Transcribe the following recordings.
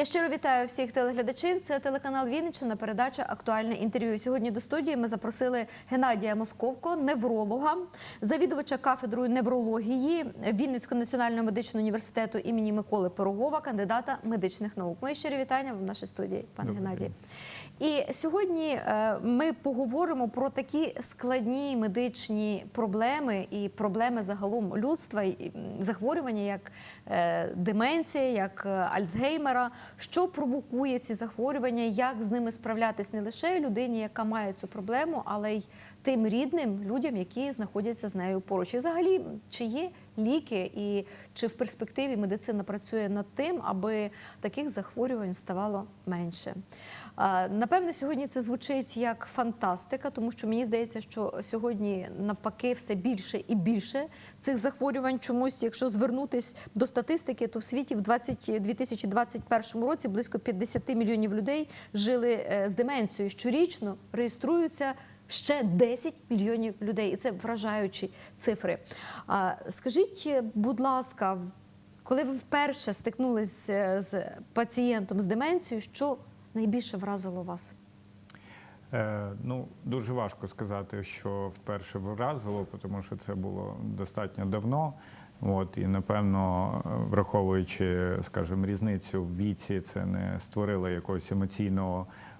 Я щиро вітаю всіх телеглядачів. Це телеканал Вінниччина, передача Актуальне інтерв'ю. Сьогодні до студії ми запросили Геннадія Московко, невролога, завідувача кафедрою неврології Вінницького національного медичного університету імені Миколи Пирогова, кандидата медичних наук. Мої щирі вітання в нашій студії, пане Добре. Геннадій. І сьогодні е, ми поговоримо про такі складні медичні проблеми і проблеми загалом людства, захворювання, як е, деменція, як е, Альцгеймера, що провокує ці захворювання, як з ними справлятись не лише людині, яка має цю проблему, але й тим рідним людям, які знаходяться з нею поруч. І взагалі, чи є ліки, і чи в перспективі медицина працює над тим, аби таких захворювань ставало менше. Напевне, сьогодні це звучить як фантастика, тому що мені здається, що сьогодні навпаки все більше і більше цих захворювань. Чомусь, якщо звернутись до статистики, то в світі в 20, 2021 році близько 50 мільйонів людей жили е, з деменцією. Щорічно реєструються ще 10 мільйонів людей, і це вражаючі цифри. Скажіть, е, будь ласка, коли ви вперше стикнулися з пацієнтом з деменцією, що найбільше вразило вас? Е, ну, дуже важко сказати, що вперше вразило, тому що це було достатньо давно. От, і напевно, е, враховуючи, скажімо, різницю в віці, це не створило якогось емоційного, е,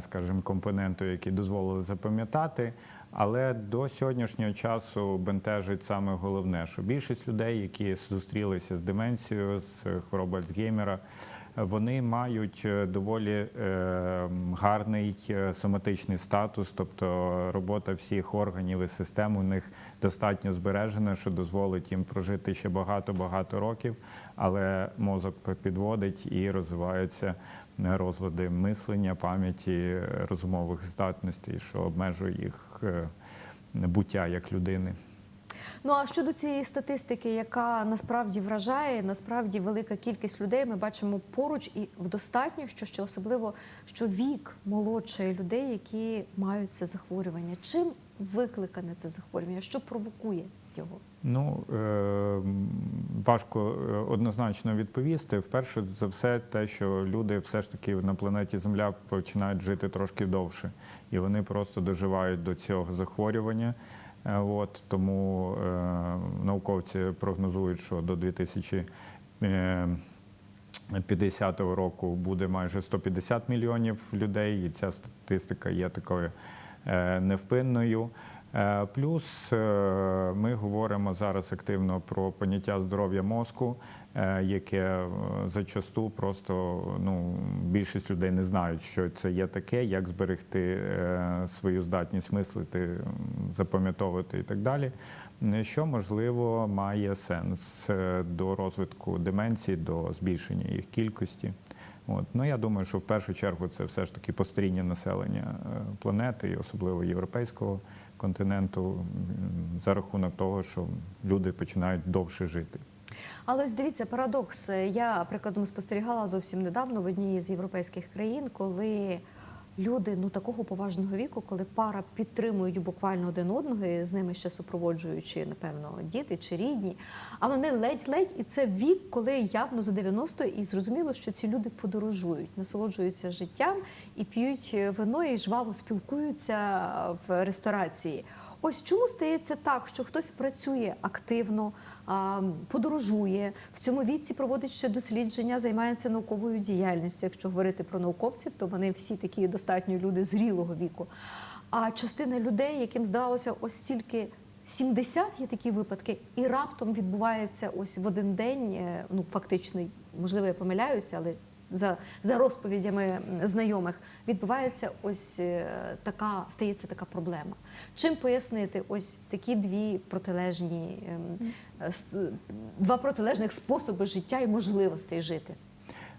скажімо, компоненту, який дозволило запам'ятати. Але до сьогоднішнього часу бентежить саме головне, що більшість людей, які зустрілися з деменцією, з хворобою Альцгеймера, вони мають е, доволі е, гарний е, соматичний статус, тобто робота всіх органів і систем у них достатньо збережена, що дозволить їм прожити ще багато-багато років, але мозок підводить і розвиваються розлади мислення, пам'яті, розумових здатностей, що обмежує їх е, буття як людини. Ну а щодо цієї статистики, яка насправді вражає, насправді велика кількість людей ми бачимо поруч і вдостатньо, що ще особливо що вік молодшої людей, які мають це захворювання. Чим викликане це захворювання? Що провокує його? Ну е, важко е, однозначно відповісти. Вперше за все, те, що люди все ж таки на планеті Земля починають жити трошки довше, і вони просто доживають до цього захворювання. Е, От тому е, науковці прогнозують, що до 2050 року буде майже 150 мільйонів людей, і ця статистика є такою е, невпинною. Е, Плюс е, ми говоримо зараз активно про поняття здоров'я мозку, е, яке зачасту просто ну, більшість людей не знають, що це є таке, як зберегти свою здатність мислити, запам'ятовувати і так далі. Що можливо має сенс до розвитку деменції, до збільшення їх кількості. От. Ну, я думаю, що в першу чергу це все ж таки постаріння населення е, планети, і особливо європейського континенту, за рахунок того, що люди починають довше жити. Але ось дивіться, парадокс. Я прикладом спостерігала зовсім недавно в одній з європейських країн, коли люди ну такого поважного віку, коли пара підтримують буквально один одного, і з ними ще супроводжуючи, напевно, діти чи рідні. А вони ледь-ледь, і це вік, коли явно за 90 і зрозуміло, що ці люди подорожують, насолоджуються життям і п'ють вино і жваво спілкуються в ресторації. Ось чому стається так, що хтось працює активно, подорожує в цьому віці, проводить ще дослідження, займається науковою діяльністю. Якщо говорити про науковців, то вони всі такі достатньо люди зрілого віку. А частина людей, яким здавалося, ось стільки 70 є такі випадки, і раптом відбувається ось в один день. е, Ну фактично, можливо, я помиляюся, але за, за розповідями знайомих відбувається ось е, така стається така проблема. Чим пояснити ось такі дві протилежні ем, е, два протилежних способи життя і можливостей жити?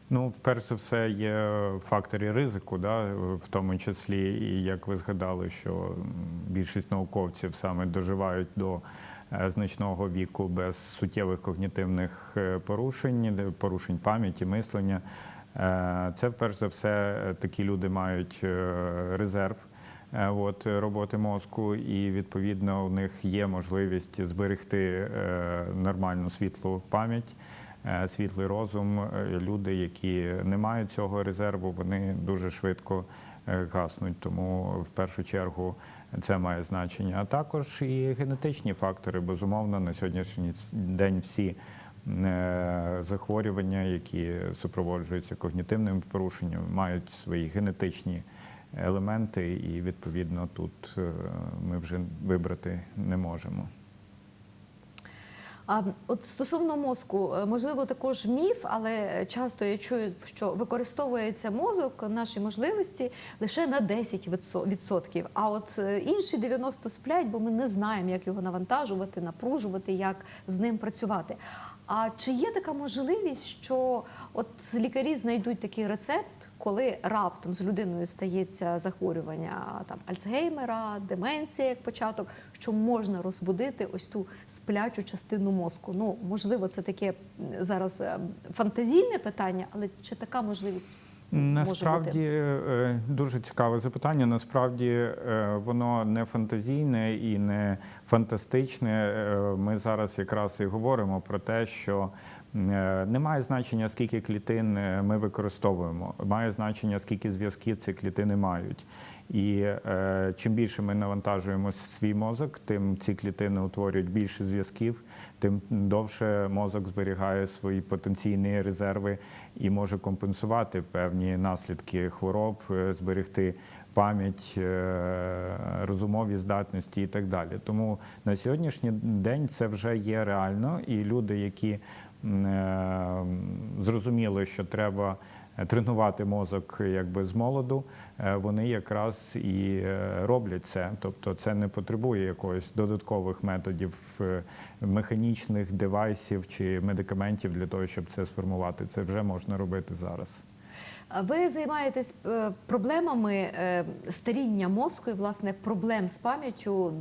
Ну, вперше за все, є фактори ризику, да, в тому числі, і як ви згадали, що більшість науковців саме доживають до е, значного віку без суттєвих когнітивних порушень, порушень пам'яті, мислення. Е, Це вперше за все такі люди мають е, резерв. е, От роботи мозку, і відповідно у них є можливість зберегти нормальну світлу пам'ять. світлий розум. Люди, які не мають цього резерву, вони дуже швидко гаснуть. Тому в першу чергу це має значення. А також і генетичні фактори. Безумовно, на сьогоднішній день всі захворювання, які супроводжуються когнітивним порушенням, мають свої генетичні елементи, і відповідно тут е, ми вже вибрати не можемо. А от стосовно мозку, е, можливо, також міф, але часто я чую, що використовується мозок, наші можливості лише на 10%. А от е, інші 90 сплять, бо ми не знаємо, як його навантажувати, напружувати, як з ним працювати. А чи є така можливість, що от лікарі знайдуть такий рецепт, коли раптом з людиною стається захворювання там Альцгеймера, деменція як початок, що можна розбудити ось ту сплячу частину мозку? Ну можливо, це таке зараз е, фантазійне питання, але чи така можливість? Насправді е, дуже цікаве запитання. Насправді е, воно не фантазійне і не фантастичне. Е, Ми зараз якраз і говоримо про те, що е, немає значення, скільки клітин е, ми використовуємо. Має значення, скільки зв'язків ці клітини мають. І е, чим більше ми навантажуємо свій мозок, тим ці клітини утворюють більше зв'язків, тим довше мозок зберігає свої потенційні резерви і може компенсувати певні наслідки хвороб, е, зберегти пам'ять, е, розумові здатності і так далі. Тому на сьогоднішній день це вже є реально, і люди, які е, зрозуміли, що треба тренувати мозок якби з молоду, е, вони якраз і е, роблять це. Тобто це не потребує якоїсь додаткових методів е, механічних девайсів чи медикаментів для того, щоб це сформувати. Це вже можна робити зараз. Ви займаєтесь е, проблемами е, старіння мозку і власне проблем з пам'яттю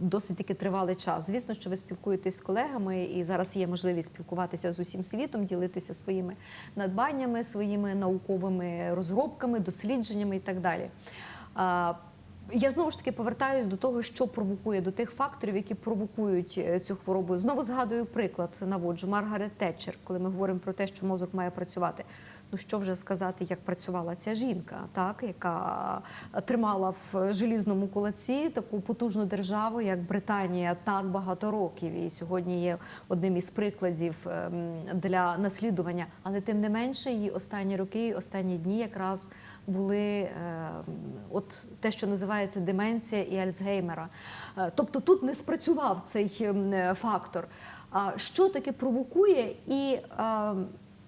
досить таки тривалий час. Звісно, що ви спілкуєтесь з колегами, і зараз є можливість спілкуватися з усім світом, ділитися своїми надбаннями, своїми науковими розробками, дослідженнями і так далі. Я знову ж таки повертаюсь до того, що провокує до тих факторів, які провокують е, цю хворобу. Знову згадую приклад, наводжу Маргарет Тетчер, коли ми говоримо про те, що мозок має працювати. Ну що вже сказати, як працювала ця жінка, так яка тримала в желізному кулаці таку потужну державу, як Британія, так багато років, і сьогодні є одним із прикладів ем, для наслідування. Але тим не менше, її останні роки, останні дні якраз були ем, от те, що називається деменція і Альцгеймера. Е, Тобто тут не спрацював цей ем, фактор. А що таке провокує і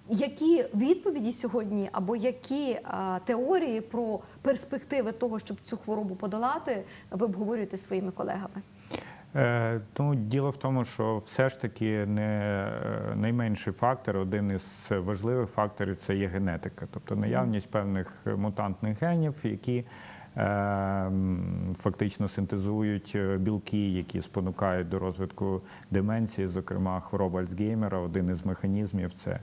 які відповіді сьогодні, або які а, теорії про перспективи того, щоб цю хворобу подолати, ви обговорюєте своїми колегами? Е, Ну, діло в тому, що все ж таки не е, найменший фактор, один із важливих факторів це є генетика, тобто наявність певних мутантних генів, які е, фактично синтезують е, білки, які спонукають до розвитку деменції, зокрема хвороба Альцгеймера. Один із механізмів це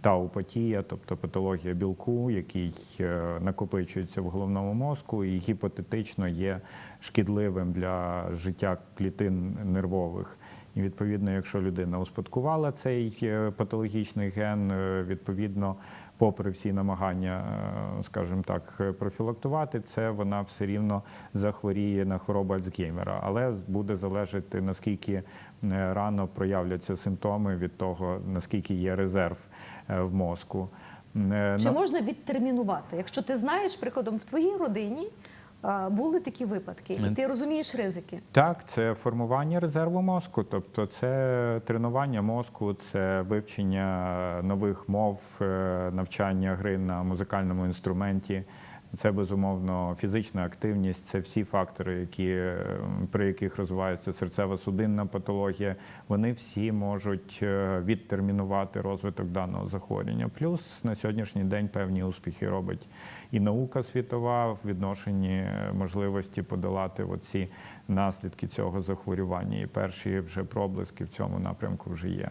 таупатія, тобто патологія білку, який е, накопичується в головному мозку і гіпотетично є шкідливим для життя клітин нервових. І відповідно, якщо людина успадкувала цей е, патологічний ген, е, відповідно, попри всі намагання, е, скажімо так, профілактувати, це вона все рівно захворіє на хворобу Альцгеймера. Але буде залежати наскільки е, рано проявляться симптоми від того, наскільки є резерв е, в мозку. Чи на- можна відтермінувати? Якщо ти знаєш, прикладом, в твоїй родині були такі випадки, і ти розумієш ризики. Так, це формування резерву мозку, тобто це тренування мозку, це вивчення нових мов, е, навчання гри на музикальному інструменті. Це безумовно фізична активність, це всі фактори, які, при яких розвивається серцево-судинна патологія. Вони всі можуть е, відтермінувати розвиток даного захворювання. Плюс на сьогоднішній день певні успіхи робить і наука світова в відношенні е, можливості подолати оці наслідки цього захворювання. І перші вже проблиски в цьому напрямку вже є.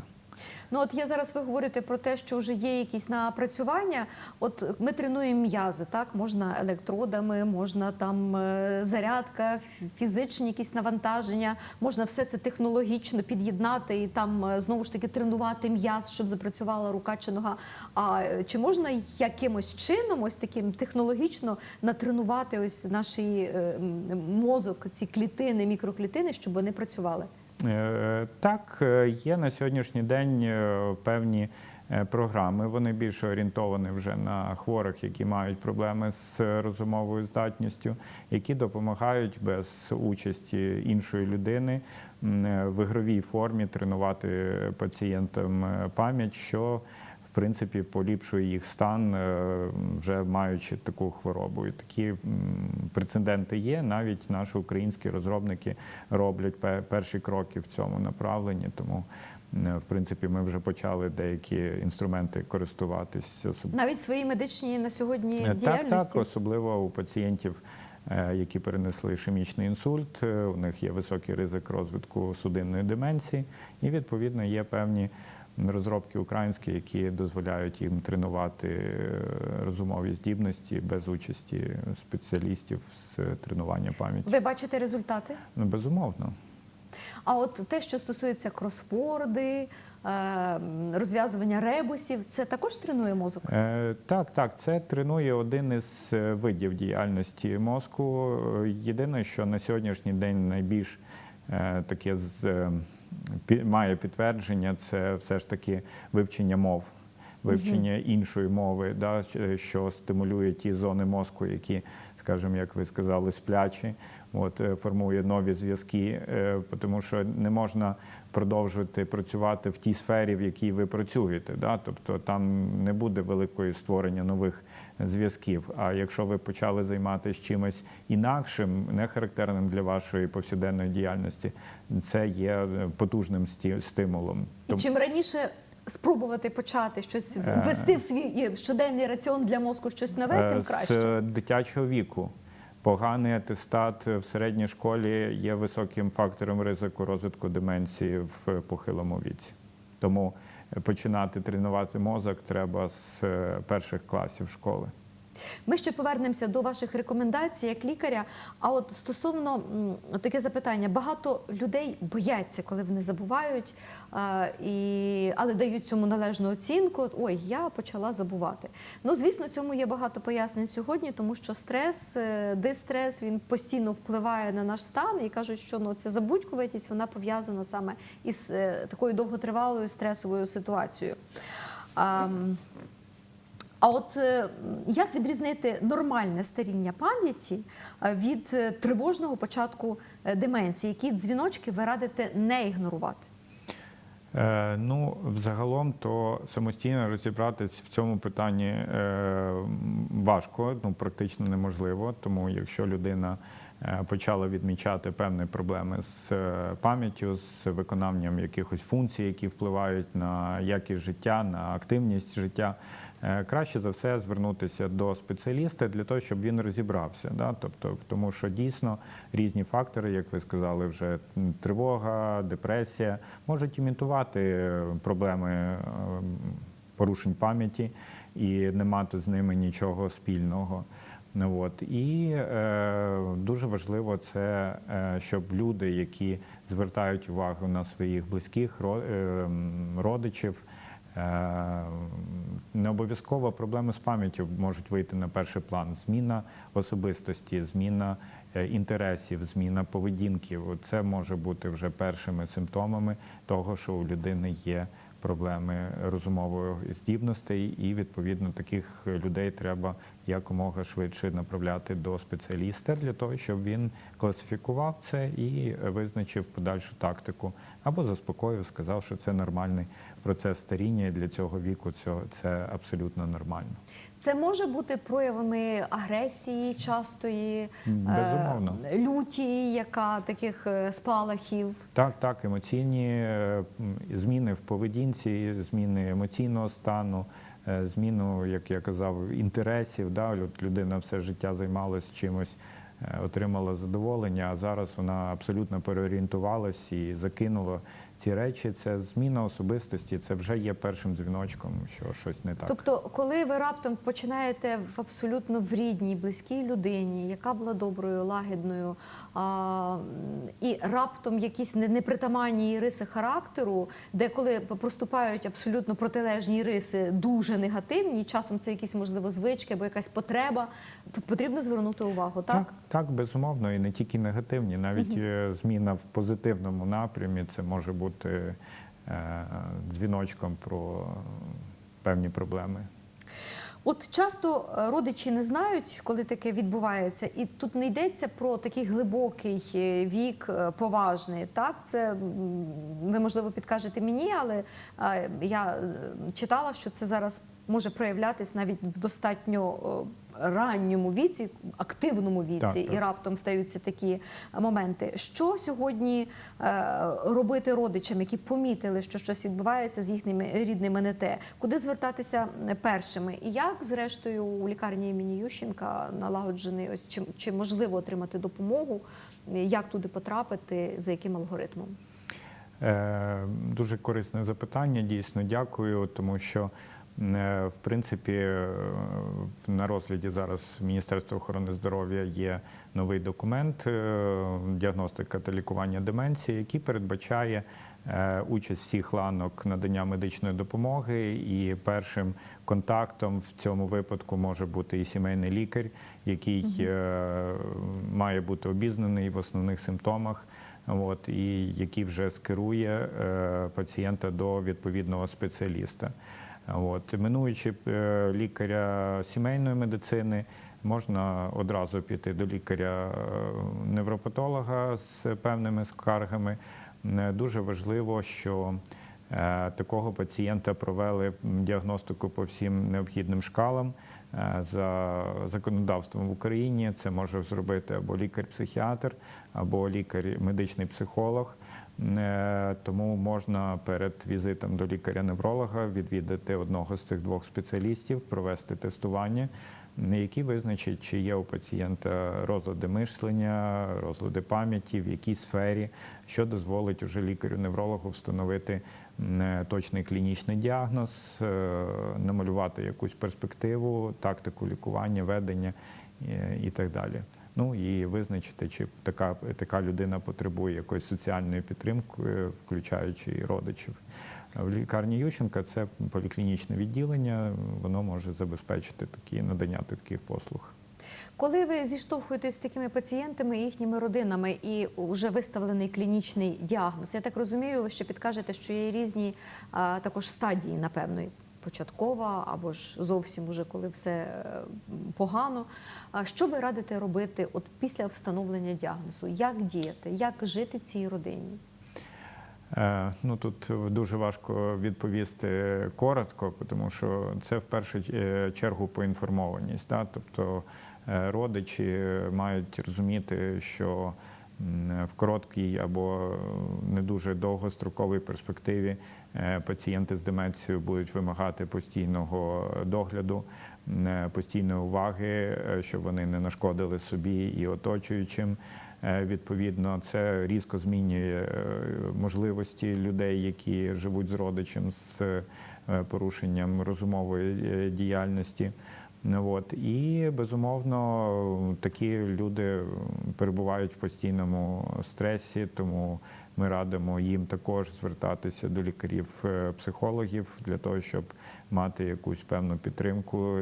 Ну от я зараз ви говорите про те, що вже є якісь напрацювання. От ми тренуємо м'язи, так можна електродами, можна там е, зарядка, фізичні якісь навантаження, можна все це технологічно під'єднати і там е, знову ж таки тренувати м'яз, щоб запрацювала рука чи нога. А е, чи можна якимось чином, ось таким технологічно натренувати ось наш мозок, ці клітини, мікроклітини, щоб вони працювали? Е, Так, е, є на сьогоднішній день е, певні програми. Вони більше орієнтовані вже на хворих, які мають проблеми з розумовою здатністю, які допомагають без участі іншої людини в ігровій формі тренувати пацієнтам пам'ять, що принципі поліпшує їх стан, е, вже маючи таку хворобу. І такі прецеденти є. Навіть наші українські розробники роблять перші кроки в цьому направленні. Тому, в принципі, ми вже почали деякі інструменти користуватись. Особ- Навіть свої медичні на сьогодні Е, Так, так, особливо у пацієнтів, е, які перенесли ішемічний інсульт, у них є високий ризик розвитку судинної деменції, і відповідно є певні розробки українські, які дозволяють їм тренувати е, розумові здібності без участі спеціалістів з тренування пам'яті. Ви бачите результати? Ну, безумовно. А от те, що стосується кросворди, е, розв'язування ребусів, це також тренує мозок? Е, Так, так, це тренує один із видів діяльності мозку. Єдине, що на сьогоднішній день найбільш таке з, е, має підтвердження, це все ж таки вивчення мов. Вивчення іншої мови, да, що стимулює ті зони мозку, які, скажімо, як ви сказали, сплячі, от е, формує нові зв'язки, е, тому що не можна продовжувати працювати в тій сфері, в якій ви працюєте. Да? Тобто там не буде великої створення нових зв'язків. А якщо ви почали займатися чимось інакшим, не характерним для вашої повсякденної діяльності, це є е, потужним стимулом. І чим раніше спробувати почати щось ввести в свій щоденний раціон для мозку щось нове, тим краще. З дитячого віку. Поганий атестат в середній школі є високим фактором ризику розвитку деменції в похилому віці. Тому починати тренувати мозок треба з е, перших класів школи. Ми ще повернемося до ваших рекомендацій як лікаря. А от стосовно таке запитання: багато людей бояться, коли вони забувають, і, але дають цьому належну оцінку. Ой, я почала забувати. Ну, звісно, цьому є багато пояснень сьогодні, тому що стрес, е, дистрес він постійно впливає на наш стан і кажуть, що ну ця забудькуватість вона пов'язана саме із е, такою довготривалою стресовою ситуацією. А, от е, як відрізнити нормальне старіння пам'яті е, від е, тривожного початку деменції? Які дзвіночки ви радите не ігнорувати? Ну, взагалом, то самостійно розібратись в цьому питанні важко, ну практично неможливо. Тому якщо людина почала відмічати певні проблеми з е, пам'яттю, з виконанням якихось функцій, які впливають на якість життя, на активність життя, е, краще за все звернутися до спеціаліста для того, щоб він розібрався. Да? Тобто, тому що дійсно різні фактори, як ви сказали, вже тривога, депресія можуть імітувати е, проблеми е, порушень пам'яті і не мати з ними нічого спільного. Ну, от. І е, дуже важливо це, е, щоб люди, які звертають увагу на своїх близьких е, родичів, е, не обов'язково проблеми з пам'яттю можуть вийти на перший план. Зміна особистості, зміна інтересів, зміна поведінки. Це може бути вже першими симптомами того, що у людини є проблеми розумової здібностей, і відповідно таких людей треба якомога швидше направляти до спеціаліста для того, щоб він класифікував це і визначив подальшу тактику або заспокоїв, сказав, що це нормальний процес старіння і для цього віку. Це, абсолютно нормально. Це може бути проявами агресії частої, е, Безумовно. люті, яка таких е, спалахів. Так, так, емоційні е, зміни в поведінці, зміни емоційного стану, зміну, як я казав, інтересів. Да? Людина все життя займалась чимось отримала задоволення, а зараз вона абсолютно переорієнтувалась і закинула ці речі. Це зміна особистості, це вже є першим дзвіночком, що щось не так. Тобто, коли ви раптом починаєте в абсолютно в рідній, близькій людині, яка була доброю, лагідною, а, і раптом якісь не- непритаманні риси характеру, де коли проступають абсолютно протилежні риси, дуже негативні, і часом це якісь можливо звички або якась потреба, потрібно звернути увагу, так? Так, так, безумовно, і не тільки негативні, навіть е, зміна в позитивному напрямі це може бути е, дзвіночком про певні проблеми. От часто е, родичі не знають, коли таке відбувається, і тут не йдеться про такий глибокий вік, поважний. Так, це ви можливо підкажете мені, але я читала, що це зараз може проявлятись навіть в достатньо ранньому віці, активному віці, Так, так. і раптом стаються такі моменти. Що сьогодні е, робити родичам, які помітили, що щось відбувається з їхніми рідними не те? Куди звертатися першими? І як, зрештою, у лікарні імені Ющенка налагоджений ось чи, чи можливо отримати допомогу? Як туди потрапити, за яким алгоритмом? Е, Дуже корисне запитання, дійсно дякую, тому що в принципі е, на розгляді зараз Міністерства охорони здоров'я є новий документ е, діагностика та лікування деменції, який передбачає е, участь всіх ланок надання медичної допомоги. І першим контактом в цьому випадку може бути і сімейний лікар, який е, має бути обізнаний в основних симптомах. От, і який вже скерує е, пацієнта до відповідного спеціаліста. От, минуючи е, лікаря сімейної медицини, можна одразу піти до лікаря е, з певними скаргами. Е, Дуже важливо, що такого пацієнта провели діагностику по всім необхідним шкалам. За законодавством в Україні це може зробити або лікар-психіатр, або лікар-медичний психолог. Е, Тому можна перед візитом до лікаря-невролога відвідати одного з цих двох спеціалістів, провести тестування, які визначать, чи є у пацієнта розлади мишлення, розлади пам'яті, в якій сфері, що дозволить уже лікарю-неврологу встановити е, точний клінічний діагноз, е, намалювати якусь перспективу, тактику лікування, ведення і так далі. Ну і визначити, чи така, така людина потребує якоїсь соціальної підтримки, включаючи і родичів. В лікарні Ющенка це поліклінічне відділення, воно може забезпечити такі надання таких послуг. Коли ви зіштовхуєтесь з такими пацієнтами і їхніми родинами і вже виставлений клінічний діагноз, я так розумію, що підкажете, що є різні а, також стадії, напевно, початкова або ж зовсім уже коли все е, погано. Що ви радите робити от після встановлення діагнозу? Як діяти, як жити цій родині? Е, Ну тут дуже важко відповісти коротко, тому що це в першу е, чергу поінформованість. Да? Тобто родичі мають розуміти, що в короткій або не дуже довгостроковій перспективі пацієнти з деменцією будуть вимагати постійного догляду, е, постійної уваги, е, щоб вони не нашкодили собі і оточуючим. Е, Відповідно, це різко змінює е, можливості людей, які живуть з родичем з е, порушенням розумової е, діяльності. Ну, От. І безумовно такі люди перебувають в постійному стресі, тому ми радимо їм також звертатися до лікарів-психологів для того, щоб мати якусь певну підтримку,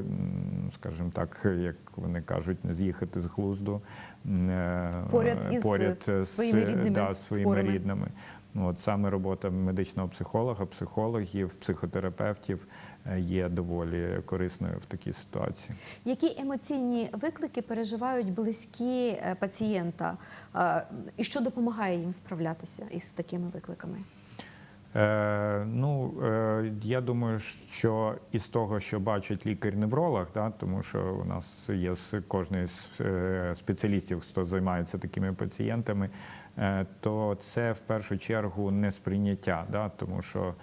скажімо так, як вони кажуть, не з'їхати з глузду е, Поряд із з своїми рідними да, своїми спорами. рідними. От саме робота медичного психолога, психологів, психотерапевтів е, є доволі корисною в такій ситуації. Які емоційні виклики переживають близькі е, пацієнта, Е, і що допомагає їм справлятися із такими викликами? Е, ну, е, я думаю, що із того, що бачить лікар-невролог, да, тому що у нас є з кожної з е, спеціалістів, хто займається такими пацієнтами, е, то це в першу чергу не сприйняття, да, тому що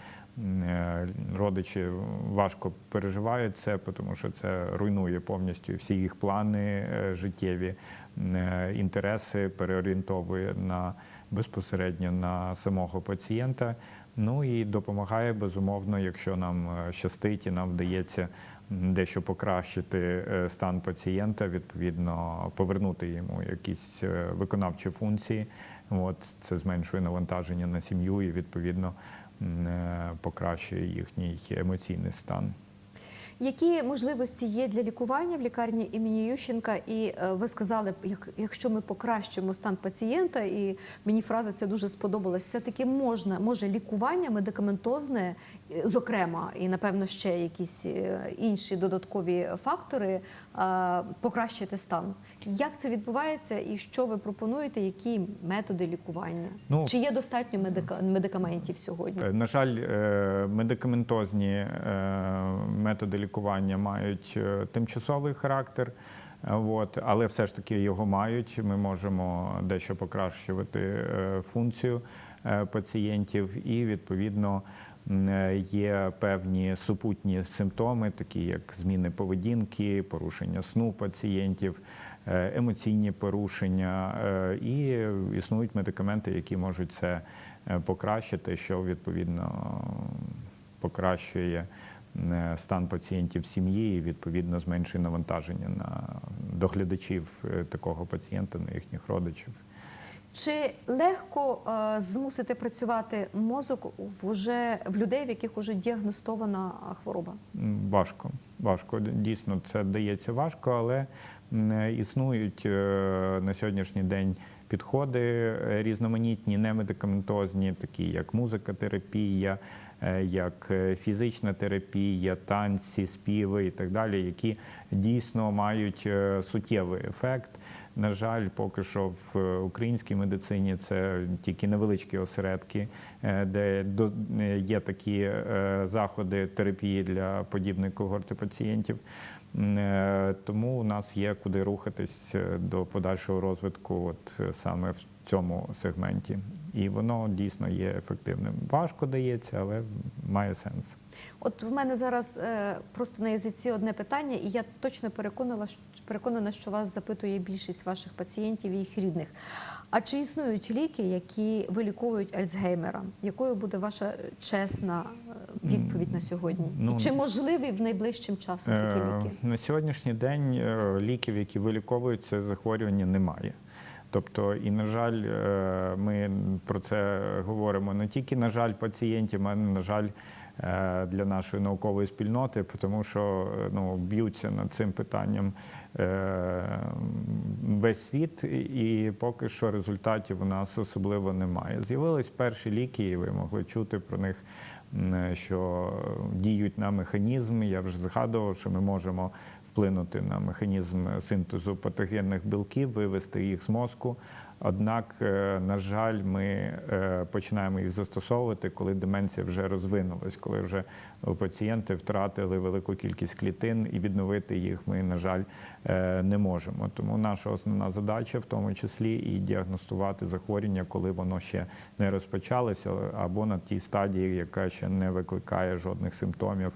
родичі важко переживають це, тому що це руйнує повністю всі їх плани е, життєві. е, інтереси переорієнтовує на безпосередньо на самого пацієнта. Ну і допомагає безумовно, якщо нам е, щастить і нам вдається дещо покращити е, стан пацієнта, відповідно повернути йому якісь е, виконавчі функції. От це зменшує навантаження на сім'ю і відповідно е, покращує їхній емоційний стан. Які можливості є для лікування в лікарні імені Ющенка? І е, ви сказали, як, якщо ми покращуємо стан пацієнта, і мені фраза ця дуже сподобалась, все-таки можна, може лікування медикаментозне, е, зокрема, і напевно ще якісь е, інші додаткові фактори покращити стан. Як це відбувається і що ви пропонуєте, які методи лікування? Ну, Чи є достатньо медика- медикаментів сьогодні? Е, На жаль, е, медикаментозні е, методи лікування мають е, тимчасовий характер. е, От, але все ж таки його мають. Ми можемо дещо покращувати е, функцію е, пацієнтів, і відповідно е, є певні супутні симптоми, такі як зміни поведінки, порушення сну пацієнтів, е, емоційні порушення, е, і існують медикаменти, які можуть це е, покращити, що відповідно покращує е, стан пацієнтів сім'ї і відповідно зменшує навантаження на доглядачів е, такого пацієнта, на їхніх родичів. Чи легко е, змусити працювати мозок в уже в людей, в яких вже діагностована хвороба? Важко, важко. Дійсно, це дається важко, але м, е, існують е, на сьогоднішній день підходи е, різноманітні, немедикаментозні, такі як музикотерапія, е, як е, фізична терапія, танці, співи і так далі, які дійсно мають суттєвий ефект. На жаль, поки що в е, українській медицині це тільки невеличкі осередки, е, де е, є такі заходи терапії для подібної когорти пацієнтів. Тому у нас є куди рухатись до подальшого розвитку, от саме в цьому сегменті. І воно дійсно є ефективним. Важко дається, але має сенс. От в мене зараз е, просто на язиці одне питання, і я точно переконала, переконана, що вас запитує більшість ваших пацієнтів і їх рідних. А чи існують ліки, які виліковують Альцгеймера? Якою буде ваша чесна е, відповідь на сьогодні? Ну, і чи можливі в найближчим часом такі Е, ліки? На сьогоднішній день ліків, які виліковують це захворювання, немає. Тобто, і на жаль, е, ми про це говоримо не тільки на жаль пацієнтів, а на жаль. е, Для нашої наукової спільноти, тому що е, ну, б'ються над цим питанням весь світ, і поки що результатів у нас особливо немає. З'явились перші ліки, і ви могли чути про них що діють на механізм. Я вже згадував, що ми можемо вплинути на механізм синтезу патогенних білків, вивести їх з мозку. Однак, е, на жаль, ми е, починаємо їх застосовувати, коли деменція вже розвинулась, коли вже пацієнти втратили велику кількість клітин, і відновити їх ми, на жаль, е, не можемо. Тому наша основна задача, в тому числі, і діагностувати захворювання, коли воно ще не розпочалося, або на тій стадії, яка ще не викликає жодних симптомів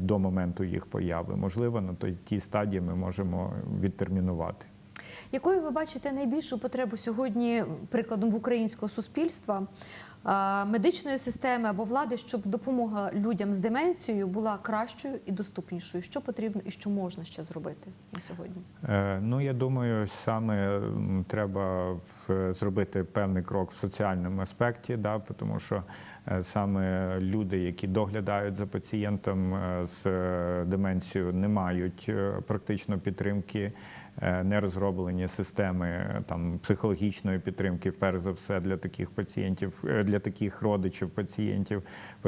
до моменту їх появи. Можливо, на тій стадії ми можемо відтермінувати. Якою ви бачите найбільшу потребу сьогодні, прикладом в українського суспільства, медичної системи або влади, щоб допомога людям з деменцією була кращою і доступнішою? Що потрібно і що можна ще зробити на сьогодні? Е, Ну, я думаю, саме треба зробити певний крок в соціальному аспекті, да, тому що е, саме люди, які доглядають за пацієнтом е, з е, деменцією, не мають е, практично підтримки. Е, Не розроблені системи е, там психологічної підтримки, перш за все, для таких пацієнтів, е, для таких родичів пацієнтів,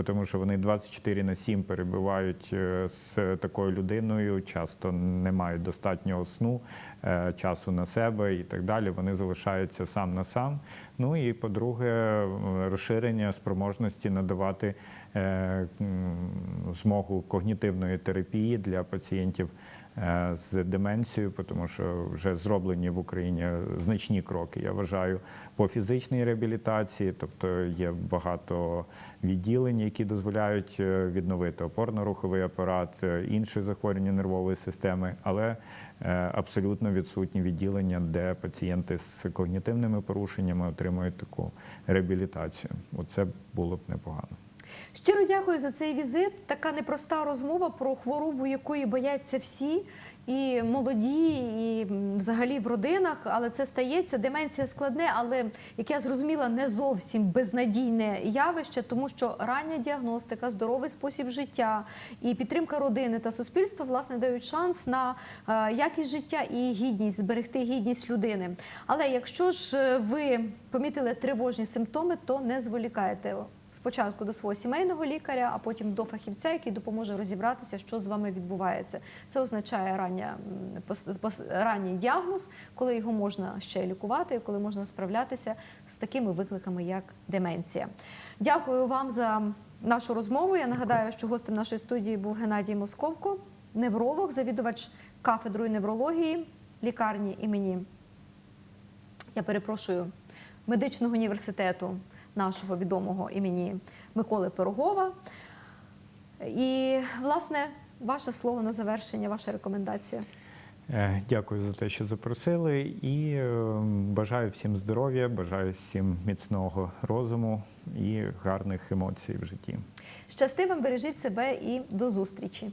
тому що вони 24 на 7 перебувають з такою людиною, часто не мають достатнього сну, часу на себе і так далі. Вони залишаються сам на сам. Ну і по-друге, розширення спроможності надавати змогу когнітивної терапії для пацієнтів з деменцією, тому що вже зроблені в Україні значні кроки. Я вважаю по фізичній реабілітації, тобто є багато відділень, які дозволяють е, відновити опорно-руховий апарат, е, інші захворювання нервової системи, але е, абсолютно відсутні відділення, де пацієнти з когнітивними порушеннями отримують таку реабілітацію. Оце було б непогано. Щиро дякую за цей візит. Така непроста розмова про хворобу, якої бояться всі, і молоді, і взагалі в родинах. Але це стається. Деменція складне, але як я зрозуміла, не зовсім безнадійне явище, тому що рання діагностика, здоровий спосіб життя і підтримка родини та суспільства власне дають шанс на е, якість життя і гідність, зберегти гідність людини. Але якщо ж е, ви помітили тривожні симптоми, то не зволікайте спочатку до свого сімейного лікаря, а потім до фахівця, який допоможе розібратися, що з вами відбувається. Це означає рання, ранній діагноз, коли його можна ще лікувати, і коли можна справлятися з такими викликами, як деменція. Дякую вам за нашу розмову. Я нагадаю, що гостем нашої студії був Геннадій Московко, невролог, завідувач кафедрою неврології лікарні імені я перепрошую, медичного університету нашого відомого імені Миколи Пирогова. І, власне, ваше слово на завершення, ваша рекомендація. Е, Дякую за те, що запросили, і е, бажаю всім здоров'я, бажаю всім міцного розуму і гарних емоцій в житті. Щасти вам, бережіть себе і до зустрічі!